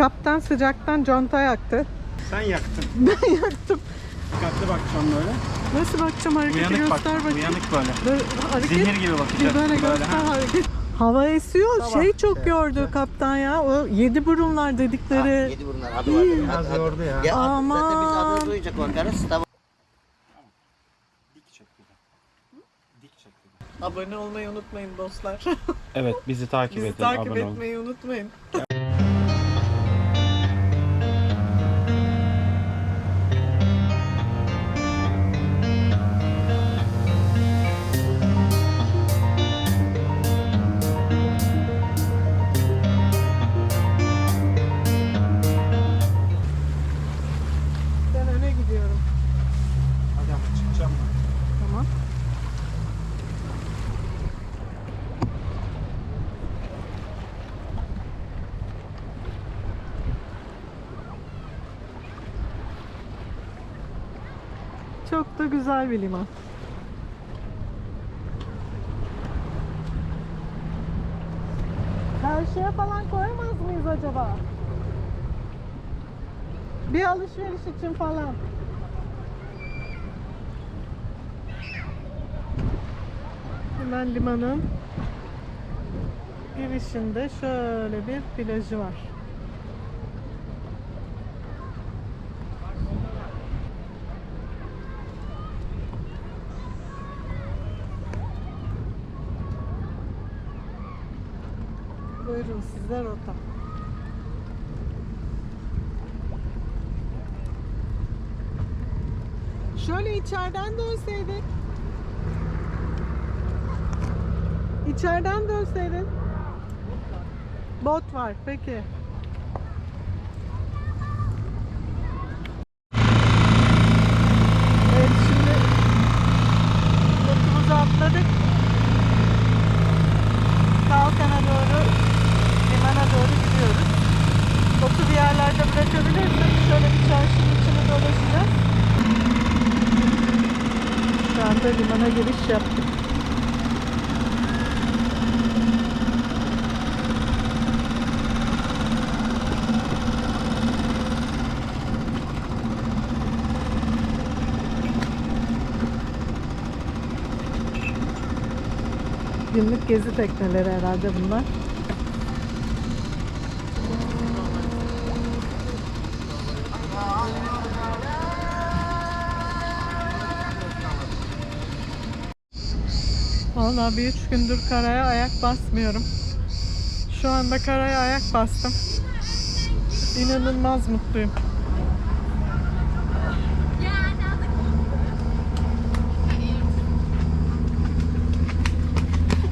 Kaptan sıcaktan conta yaktı. Sen yaktın. Ben yaktım. Dikkatli bakacağım böyle. Nasıl bakacağım hareketi Uyanık bak. göster bakayım. Uyanık böyle. Böyle hareket. Zehir gibi Bir bakacak. böyle göster ha. hareket. Hava esiyor. Sabah şey çok şey gördü kaptan ya. O yedi burunlar Ha, dedikleri. yedi burunlar adı var. Biraz adı- yordu ya. Ya adı- zaten biz Aman. adını duyunca korkarız. Tamam. Dik çek bir de. Dik çek bir de. Abone olmayı unutmayın dostlar. Evet bizi takip Bizi edin. takip abone olun. etmeyi unutmayın. Güzel bir liman. Karşıya falan koyamaz mıyız acaba? Bir alışveriş için falan. Hemen limanın girişinde şöyle bir plajı var. Sizler rota. Şöyle içeriden dönseydik. İçeriden dönseydin. Bot var peki. Evet şimdi botumuzu atladık. Kalkan'a doğru, limana doğru gidiyoruz. Botu bir yerlerde bırakabilirsek şöyle bir çarşının içine dolaşacağız. Şu anda limana giriş yaptık. Günlük gezi tekneleri herhalde bunlar. Vallahi bir üç gündür karaya ayak basmıyorum. Şu anda karaya ayak bastım. İnanılmaz mutluyum.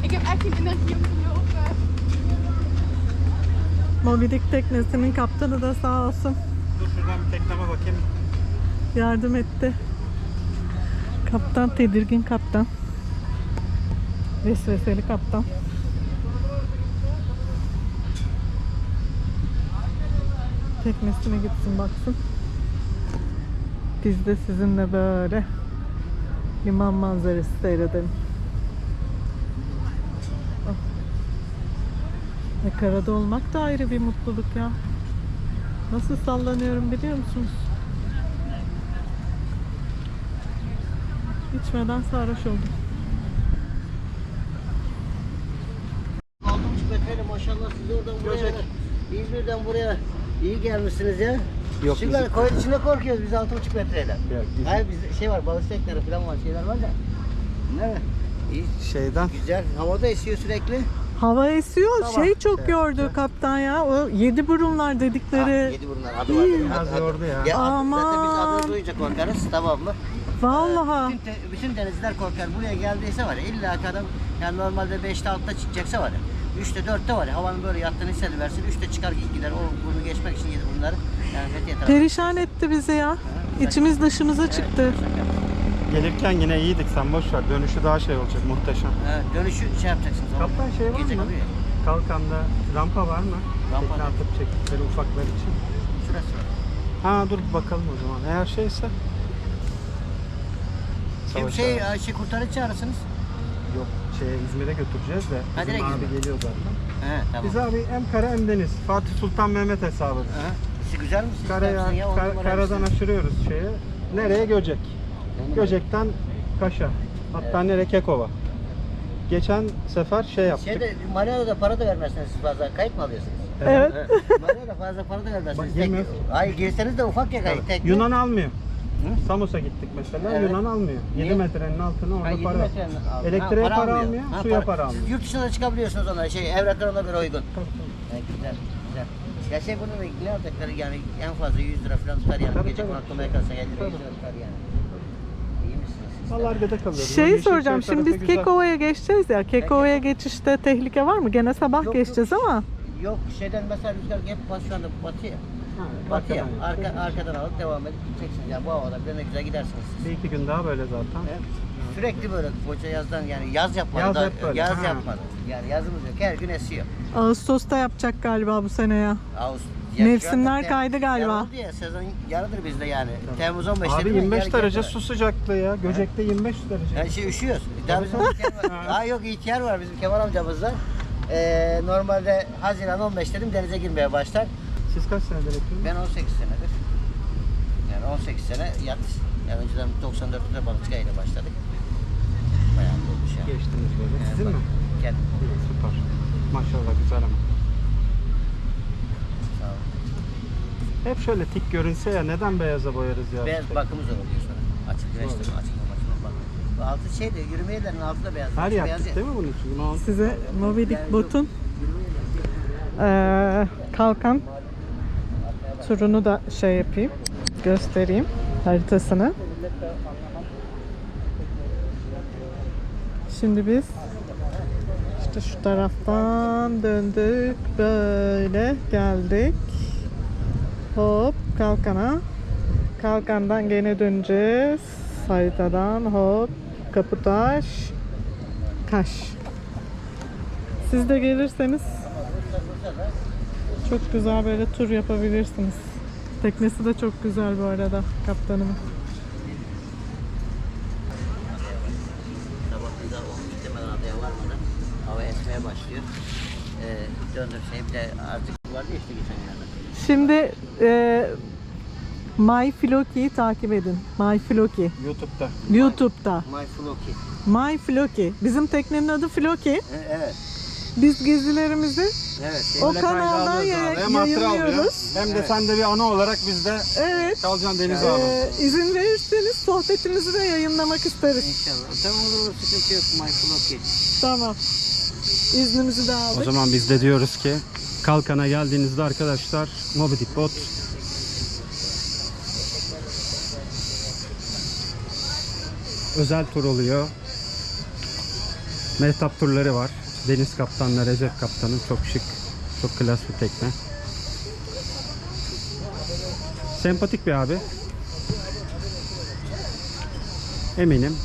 Ik heb echt geen energie om te lopen. Moby Dick teknesinin kaptanı da sağ olsun Dur şuradan bir tekneme bakayım. yardım etti. Kaptan tedirgin kaptan. Vesveseli kaptan. Teknesine gitsin baksın. Biz de sizinle böyle liman manzarası seyredelim. Ah. Ve karada olmak da ayrı bir mutluluk ya. Nasıl sallanıyorum biliyor musunuz? İçmeden sarhoş oldum. 6,5 metreyle maşallah siz oradan buraya. İzmir'den buraya iyi gelmişsiniz ya. Yok, Şimdi bizim- koyun içinde korkuyoruz biz 6,5 metreyle. Yok, bizim- Hayır bizde şey var balık tekneleri falan var şeyler var da. Ne? İyi, Şeyden. güzel. Havada esiyor sürekli. Hava esiyor. Sabah şey çok şey gördü yaptı. kaptan ya. O yedi burunlar Ha, dedikleri. yedi burunlar adı var. Biraz yordu ya. Ya adı- zaten biz Aman. adını duyunca korkarız tamam mı? Vallahi. Bütün, te- bütün denizciler korkar. Buraya geldiyse var ya illa adam yani normalde 5'te 6'da çıkacaksa var ya 3'te 4'te var ya havanın böyle yattığını hissediversin 3'te çıkar gider o bunu geçmek için yedi bunları yani Fethiye tarafı. Perişan etti bizi ya. İçimiz dışımıza çıktı. Gelirken yine iyiydik sen boş ver. Dönüşü daha şey olacak muhteşem. Evet, dönüşü şey yapacaksınız. Kaptan şey var gece mı? kalıyor. Kalkanda rampa var mı? Rampa Tekne atıp çektikleri ufaklar için. Şurası var. Ha dur bakalım o zaman. Eğer şeyse. Savaş şey, kurtarıcı çağırırsınız. Yok şeye İzmir'e götüreceğiz de. Ha, Bizim direkt abi İzmir. geliyor zaten. He tamam. Biz abi hem kara hem deniz. Fatih Sultan Mehmet hesabı. Aha. Siz güzel mi? Siz Karaya, ya, kar- karadan aşırıyoruz şeye. Nereye? Göcek. Göcek'ten Kaş'a. Hatta nereye? Kekova. Geçen sefer şey yaptık. Şeyde Mariano'da para da vermezsiniz siz fazla. Kayıt mı alıyorsunuz? Evet. Mariano'da fazla para da vermezsiniz. Bak, Tek, hayır girseniz de ufak ya kayıt. Tek Yunan almıyor. Hı? Samos'a gittik mesela. Evet. Yunan almıyor. 7 Niye? metrenin altına orada Ha, para. altı. Elektriğe Ha, para almıyor, Ha, suya para almıyor. Siz yurt dışına çıkabiliyorsunuz ona. Şey, evraklar ona göre uygun. Tabii, tabii. Evet, güzel, güzel. Ya şey bunu da ne yani en fazla 100 lira falan tutar yani. Tabii, Gece tabii. konaklamaya kalsa 50 lira 100 Tabii. lira tutar yani. Şeyi soracağım. Şimdi tarafı biz. Kekova'ya geçeceğiz ya. Kekova'ya geçişte tehlike var mı? Gene sabah Yok, geçeceğiz yok. ama. Yok şeyden mesela rüzgar hep bas şu anda batıya. Batıya. arkadan. Arka, arkadan alıp devam edip gideceksiniz. Ya bu havada bir ne güzel gidersiniz siz. Bir iki gün daha böyle zaten. Evet. Sürekli böyle koca yazdan yani yaz yapmadı Yaz da hep böyle, yaz ha. yapmadı. Yani yazımız yok. Her gün esiyor. Ağustos'ta yapacak galiba bu sene ya. Ağustos. Mevsimler kaydı galiba. Yarı oldu ya sezon yarıdır bizde yani. Temmuz 15'te Abi değil mi? 25 Yarı derece su sıcaklığı ya. Göcek'te 25 derece. Yani şey üşüyoruz. Daha bizim ihtiyar var. Aa yok ihtiyar var bizim Kemal amcamızda. Ee, normalde Haziran 15 dedim denize girmeye başlar. Siz kaç senedir yapıyorsunuz? Ben 18 senedir. Yani 18 sene yat. Yani önceden 94'te balıkçıyla başladık. Bayağı da olmuş yani. Geçtiniz böyle. Yani Sizin bak- mi? Kendim. Süper. Maşallah güzel ama. Sağ ol. Hep şöyle tik görünse ya neden beyaza boyarız ya? Beyaz bakımı zor oluyor sonra. Açık güneşte açık açık bak. Bu altı şeydi yürüme yerlerinin altı da beyaz. Her beyaz yaptık ya. değil mi bunun için? Bunu Size Moby Dick botun eee, kalkan turunu da şey yapayım. Göstereyim haritasını. Şimdi biz işte şu taraftan döndük böyle geldik. Hop kalkana. Kalkandan gene döneceğiz. Haritadan hop Kaputaş Kaş. Siz de gelirseniz çok güzel böyle tur yapabilirsiniz. Teknesi de çok güzel bu arada kaptanımın. Sabah güzel olmuş demeden adaya varmadan hava esmeye başlıyor. Ee, döndür şey bir de artık vardı ya işte geçen. Şimdi e, My Floki'yi takip edin. My Floki. YouTube'da. YouTube'da. My Floki. My Floki. Bizim teknenin adı Floki. Evet. Biz gezilerimizi Evet. O Böyle kayda kanalda alıyoruz yay-. Hem hatıra yayınlıyoruz. Hem de Evet. sen de bir ana olarak bizde evet kalacaksın Deniz Evet. abi. e, izin verirseniz sohbetimizi de yayınlamak isteriz. İnşallah. Tamam olur olur sıkıntı yok My Floki. Tamam. İznimizi de O aldık. zaman biz de diyoruz ki Kalkan'a geldiğinizde arkadaşlar Moby Dick bot özel tur oluyor. Mehtap turları var. Deniz kaptanla Recep kaptanın çok şık, çok klas bir tekne. Sempatik bir abi. Eminim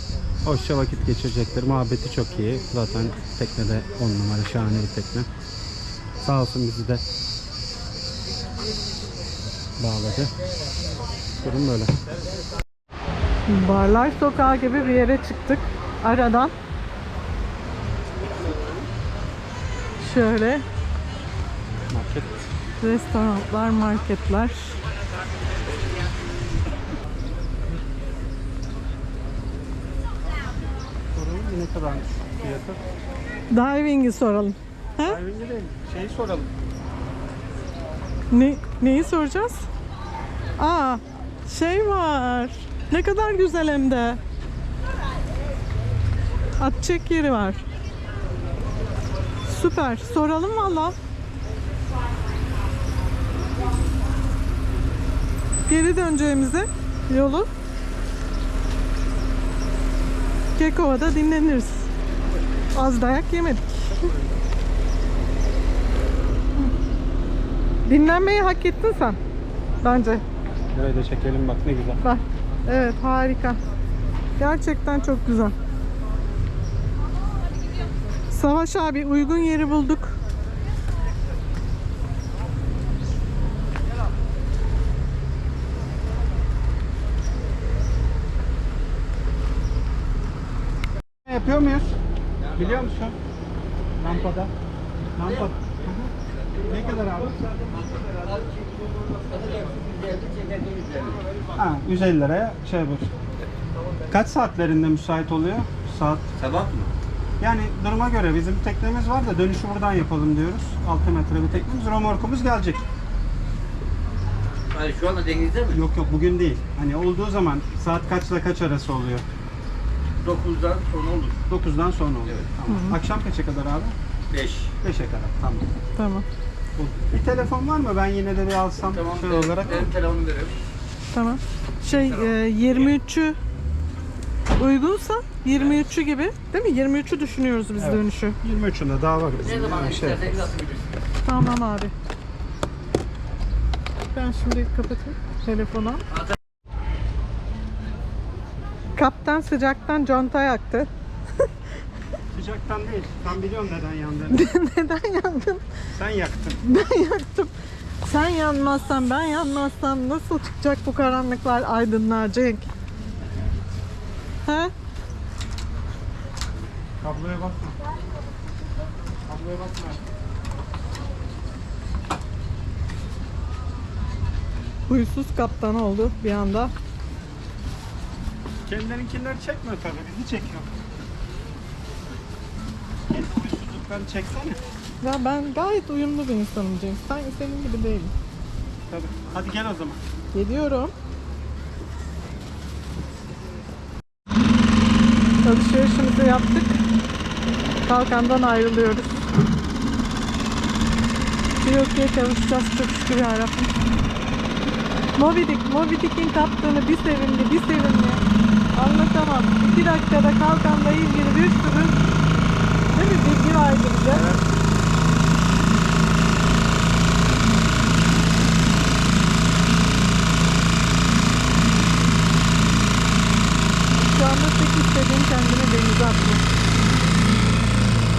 hoşça vakit geçirecektir. Muhabbeti çok iyi. Zaten teknede 10 numara şahane bir tekne. Sağ olsun bizi de bağladı. Durum böyle. Barlar Sokağı gibi bir yere çıktık. Aradan. Şöyle Market. restoranlar, marketler. Soralım ne kadar fiyatı? Diving'i soralım. Ha? Diving'i değil, şeyi soralım. Ne, neyi soracağız? Aa, şey var. Ne kadar güzel hem de. Atacak yeri var. Süper. Soralım valla. Geri döneceğimizi yolu Kekova'da dinleniriz. Az dayak yemedik. Dinlenmeyi hak ettin sen. Bence. Burayı da çekelim bak ne güzel. Bak. Evet harika. Gerçekten çok güzel. Savaş abi uygun yeri bulduk. Yapıyor muyuz? Biliyor musun? Lampada. Lampa. Ne kadar abi? Ha, 150 liraya şey bu. Kaç saatlerinde müsait oluyor? Saat. Sabah mı? Yani duruma göre bizim teknemiz var da dönüşü buradan yapalım diyoruz. 6 metre bir teknemiz. Romorkumuz gelecek. Hayır şu anda denizde mi? Yok yok bugün değil. Hani olduğu zaman saat kaçla kaç arası oluyor? 9'dan sonra olur. 9'dan sonra oluyor. Evet. Tamam. Akşam kaça kadar abi? 5. 5'e kadar. Tamam. Tamam. Bir telefon var mı? Ben yine de bir alsam Tamam. şey benim, olarak. benim telefonumu verelim. Tamam. Şey e, 23'ü uygunsa 23'ü gibi değil mi? 23'ü düşünüyoruz biz Evet. dönüşü. 23'ünde daha var bizim. Ne zaman Yani şey isterseniz yaparız. atabilirsiniz. Tamam abi. Ben şimdi kapatayım telefonu. Kaptan sıcaktan conta yaktı. Sıcaktan değil. Ben biliyorum neden yandığını. Neden yandın? Sen yaktın. Ben yaktım. Sen yanmazsan ben yanmazsam nasıl çıkacak bu karanlıklar aydınlar Cenk? He? Kabloya basma. Kabloya basma. Huysuz kaptan oldu bir anda. Kendilerinkileri çekmiyor tabii. Bizi çekiyor. Kendi huysuzluklarını çeksene. Ya ben gayet uyumlu bir insanım Cenk. Sanki senin gibi değilim. Tabii. Hadi gel o zaman. Geliyorum. Alışverişimizi yaptık. Kalkandan ayrılıyoruz. Fiyoki'ye kavuşacağız çok şükür yarabbim. Moby Dick, Moby Dick'in kaptığını bir sevimli, bir sevimli. Anlatamam. İki dakikada kalkanla ilgili bir sürü değil mi, bilgi verdi bize. Şu anda tek istediğim kendimi denize atmak.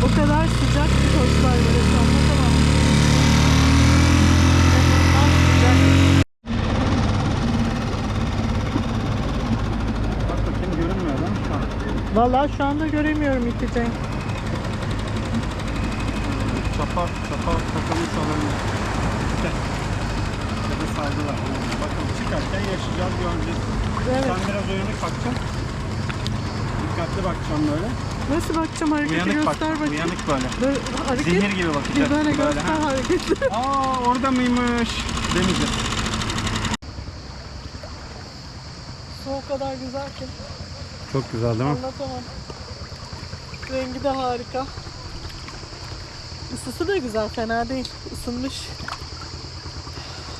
O kadar sıcak ki koçlar böyle şu görünmüyor değil mi şu an? Vallahi şu anda göremiyorum iki Cenk. Çapa, çapa takılmış olabilir. Gel. Ya da saldılar. Bakalım çıkarken yaşayacağız göreceğiz. Evet. Sen biraz uyanık bakacaksın. Dikkatli bakacağım böyle. Nasıl bakacağım hareketi Uyanık bak. göster bakayım. Uyanık böyle. Böyle hareket. Zehir gibi Bir bakacaksın. böyle Böyle, göster ha. hareketi. Aa orada mıymış? Demeyeceğim. Su o kadar güzel ki Çok güzel değil anlatamam. Rengi de harika. Isısı da güzel, fena değil. Isınmış.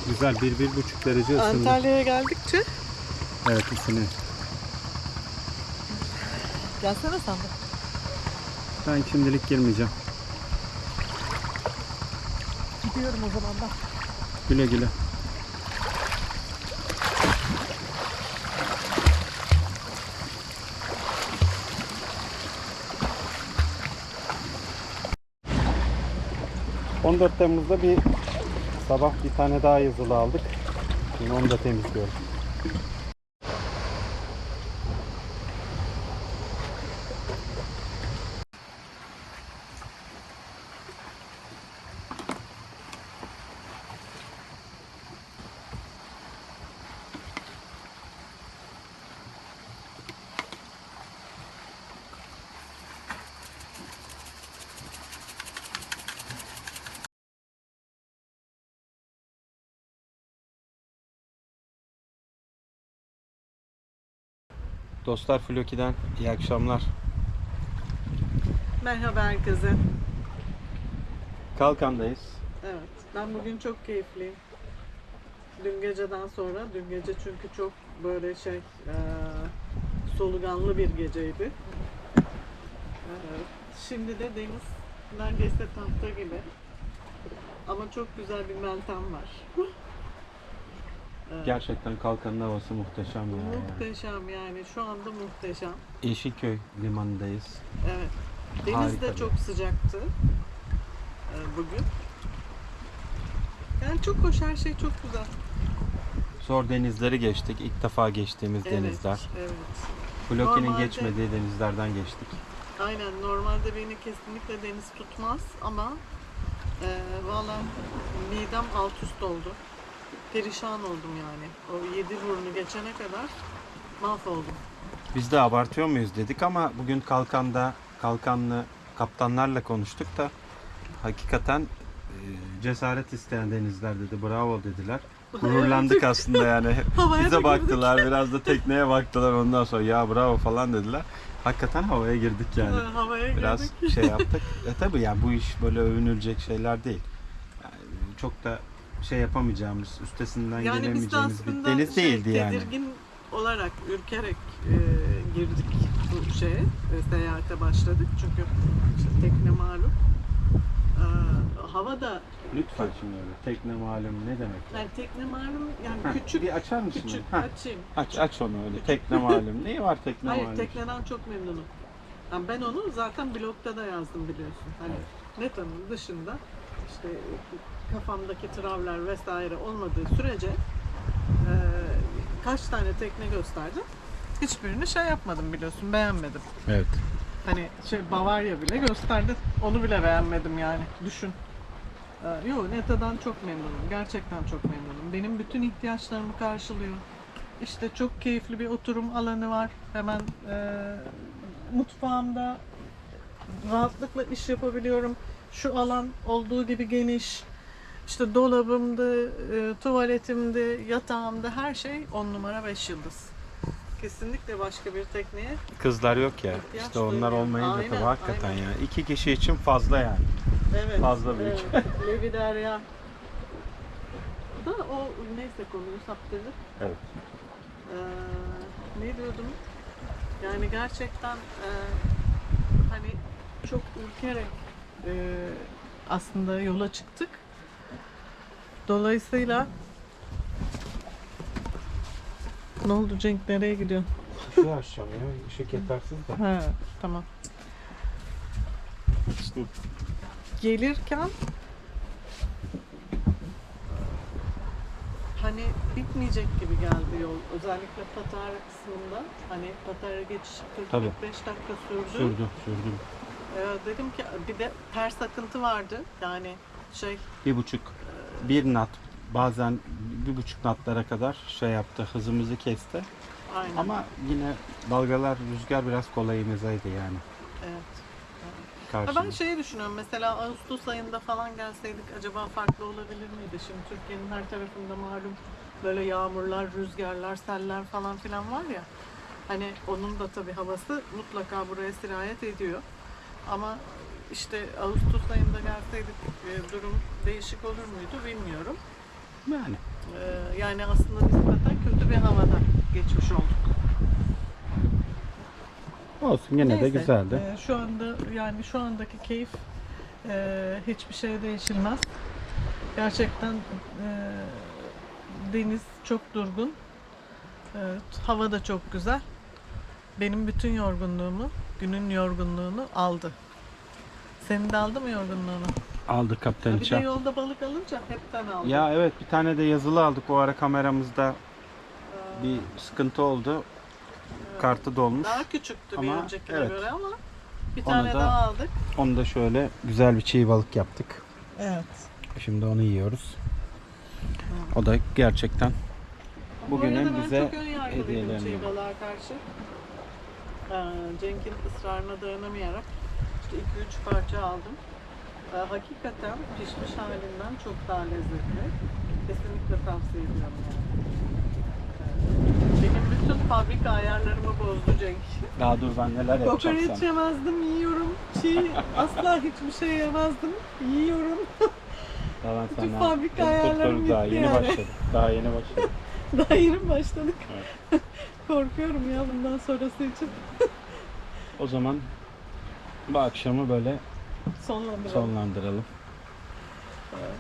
Güzel. Bir, bir buçuk derece ısındı. Antalya'ya geldikçe Evet ısınıyor. Gelsene sen de. Ben şimdilik girmeyeceğim. Gidiyorum o zaman ben. Güle güle. ...14 Temmuz'da bir sabah bir tane daha yazılı aldık. Şimdi onu da temizliyorum. Dostlar Floki'den iyi akşamlar. Merhaba herkese. Kalkan'dayız. Evet, ben bugün çok keyifliyim. Dün geceden sonra, dün gece çünkü çok böyle şey, eee, soluganlı bir geceydi. Eee, şimdi de deniz neredeyse tahta gibi. Ama çok güzel bir meltem var. Gerçekten Kalkan'ın havası muhteşem ya. muhteşem yani, şu anda muhteşem. Yeşilköy limanındayız. Evet. Deniz Harika de çok sıcaktı eee, bugün. Yani çok hoş, her şey çok güzel. Zor denizleri geçtik. İlk defa geçtiğimiz denizler. Evet. Floki'nin Normalde- geçmediği denizlerden geçtik. Aynen normalde beni kesinlikle deniz tutmaz ama e, valla midem alt üst oldu. Perişan oldum yani. O yedi burnu geçene kadar mahvoldum. Biz de abartıyor muyuz dedik ama bugün kalkanda kalkanlı kaptanlarla konuştuk da hakikaten e, cesaret isteyen denizler dedi. Bravo dediler. Gururlandık aslında yani. Havaya Bize baktılar biraz da tekneye baktılar ondan sonra ya bravo falan dediler. Hakikaten havaya girdik yani. Ha, Havaya Biraz girdik. şey yaptık. E tabi yani bu iş böyle övünülecek şeyler değil. Yani çok da şey yapamayacağımız, üstesinden Yani gelemeyeceğimiz bir deniz şey, değildi yani. tedirgin olarak, ürkerek e, girdik bu şeye, e, seyahate başladık. Çünkü işte tekne malum. E, hava da, Lütfen şimdi öyle. Tekne malum ne demek? yani tekne malum, yani Heh, küçük, bir açar mısın? küçük? Heh, açayım. aç aç onu öyle. Tekne malum. Neyi var tekne Hayır, malum? tekneden çok memnunum. Yani ben onu zaten blogda da yazdım biliyorsun. Hani Neta'nın dışında işte kafamdaki travler vesaire olmadığı sürece e, kaç tane tekne gösterdim. Hiçbirini şey yapmadım biliyorsun, beğenmedim. Evet. Hani şey Bavarya bile gösterdi. Onu bile beğenmedim yani. Düşün. Ee, yo Neta'dan çok memnunum. Gerçekten çok memnunum. Benim bütün ihtiyaçlarımı karşılıyor. İşte çok keyifli bir oturum alanı var. Hemen e, mutfağımda rahatlıkla iş yapabiliyorum. Şu alan olduğu gibi geniş. İşte dolabımda, e, tuvaletimde, yatağımda her şey on numara 5 yıldız. Kesinlikle başka bir tekneye Kızlar yok ya. İhtiyaç İşte onlar duymuyorum. olmayınca Aynen, tabii hakikaten aynen. ya. İki kişi için fazla yani. Evet. Fazla büyük. Evet. Levi Derya. Da o neyse konuyu saptırdık. Evet. Ee, ne diyordum? Yani gerçekten e, hani çok ürkerek e, aslında yola çıktık. Dolayısıyla ne oldu Cenk nereye gidiyorsun? Şu aşağı ya. Işık yetersiz de. Ha, tamam. Gelirken hani bitmeyecek gibi geldi yol. Özellikle Patara kısmında. Hani Patara geçişi 40 Tabii. 45 dakika sürdü. Sürdü, sürdü. Ee, dedim ki bir de ters akıntı vardı. Yani şey Bir buçuk, bir nat, bazen bir buçuk natlara kadar şey yaptı, hızımızı kesti. aynen. Ama yine dalgalar, rüzgar biraz kolayımızdaydı yani. evet. Ha, Karşımızda. ben şeyi düşünüyorum mesela Ağustos ayında falan gelseydik acaba farklı olabilir miydi? Şimdi Türkiye'nin her tarafında malum böyle yağmurlar, rüzgarlar, seller falan filan var ya. Hani onun da tabii havası mutlaka buraya sirayet ediyor. Ama işte Ağustos ayında gelseydik e, durum değişik olur muydu bilmiyorum. Yani. Ee, yani aslında nispeten kötü bir havada geçmiş olduk. Olsun yine de Neyse, güzeldi. e, şu anda yani şu andaki keyif e, hiçbir şey değişilmez. Gerçekten e, deniz çok durgun. E, hava da çok güzel. Benim bütün yorgunluğumu, günün yorgunluğunu aldı. Senin de aldı mı yorgunluğunu? Aldı Ha, Bir de yolda balık alınca hepten aldı. Ya evet bir tane de yazılı aldık o ara kameramızda Ee, bir sıkıntı oldu. Kartı dolmuş. daha küçüktü bir Ama öncekine evet. göre ama bir Onu tane da- daha aldık. Onu da şöyle güzel bir çiğ balık yaptık. Evet. Şimdi onu yiyoruz. O da gerçekten bugünün ben bize yargılıydım hediyelerini. karşı. Ee, Cenk'in ısrarına dayanamayarak 2-3 parça aldım. Ee, hakikaten pişmiş halinden çok daha lezzetli. Kesinlikle tavsiye ediyorum yani. Ee, benim bütün fabrika ayarlarımı bozdu Cenk. daha dur ben neler yapacağım Kokoreç sana. yemezdim, yiyorum. Çiğ asla hiçbir şey yemezdim, yiyorum. Daha ben Bütün senden fabrika tutturuz ayarlarım daha bitti yeni yani. başladık. Daha yeni başladık. Daha yeni başladık. Korkuyorum ya bundan sonrası için. O zaman bu akşamı böyle Sonlandıralım. sonlandıralım.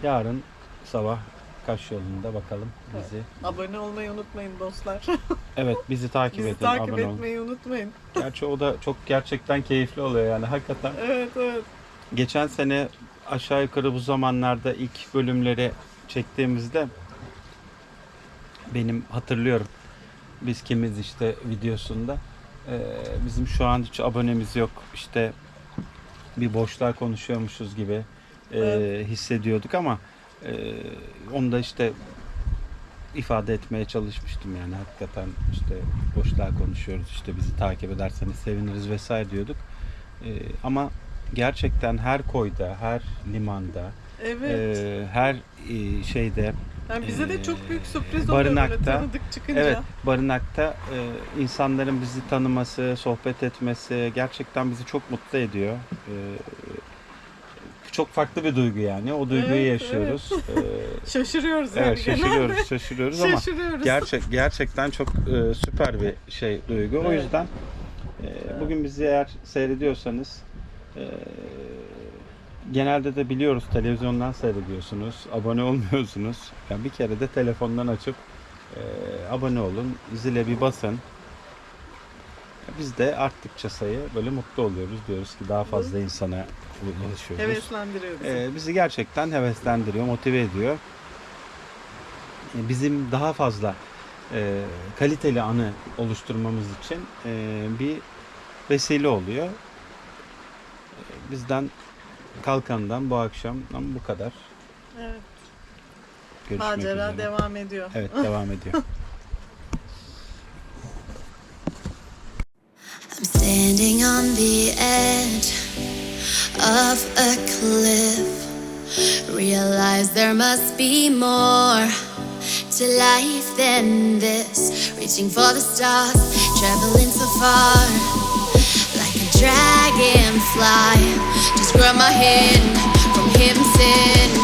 Yarın sabah Kaş yolunda bakalım bizi. Abone olmayı unutmayın dostlar. Evet bizi takip Bizi edin, takip abone olun. etmeyi unutmayın. Gerçi o da çok gerçekten keyifli oluyor yani hakikaten. Evet evet. Geçen sene aşağı yukarı bu zamanlarda ilk bölümleri çektiğimizde benim hatırlıyorum biz kimiz işte videosunda Ee, bizim şu an hiç abonemiz yok. İşte bir boşluğa konuşuyormuşuz gibi e, Evet. hissediyorduk ama e, onu da işte ifade etmeye çalışmıştım yani hakikaten işte boşluğa konuşuyoruz işte bizi takip ederseniz seviniriz vesaire diyorduk. E, ama gerçekten her koyda, her limanda, Evet. e, her e, şeyde yani bize de çok büyük sürpriz Ee, oluyor barınakta- tanıdık çıkınca. Evet, barınakta e, insanların bizi tanıması, sohbet etmesi gerçekten bizi çok mutlu ediyor. E, çok farklı bir duygu yani. O duyguyu Evet, yaşıyoruz. Şaşırıyoruz E, evet, yani şaşırıyoruz, şaşırıyoruz ama Şaşırıyoruz. gerçek gerçekten çok e, süper bir şey duygu. O Evet. yüzden e, bugün bizi eğer seyrediyorsanız e, genelde de biliyoruz televizyondan seyrediyorsunuz. Abone olmuyorsunuz. Yani bir kere de telefondan açıp e, abone olun. Zile bir basın. Biz de arttıkça sayı böyle mutlu oluyoruz. Diyoruz ki daha fazla insana ulaşıyoruz. Heveslendiriyor bizi. Ee, bizi gerçekten heveslendiriyor, motive ediyor. Ee, Bizim daha fazla e, kaliteli anı oluşturmamız için e, bir vesile oluyor. Ee, Bizden Kalkan'dan bu akşam bu kadar. Evet. Görüşmek Macera üzere. devam ediyor. Evet devam ediyor. I'm standing on the edge of a cliff. Realize there must be more to life than this. Reaching for the stars, traveling so far. Dragonfly, just grab my hand from heaven's end.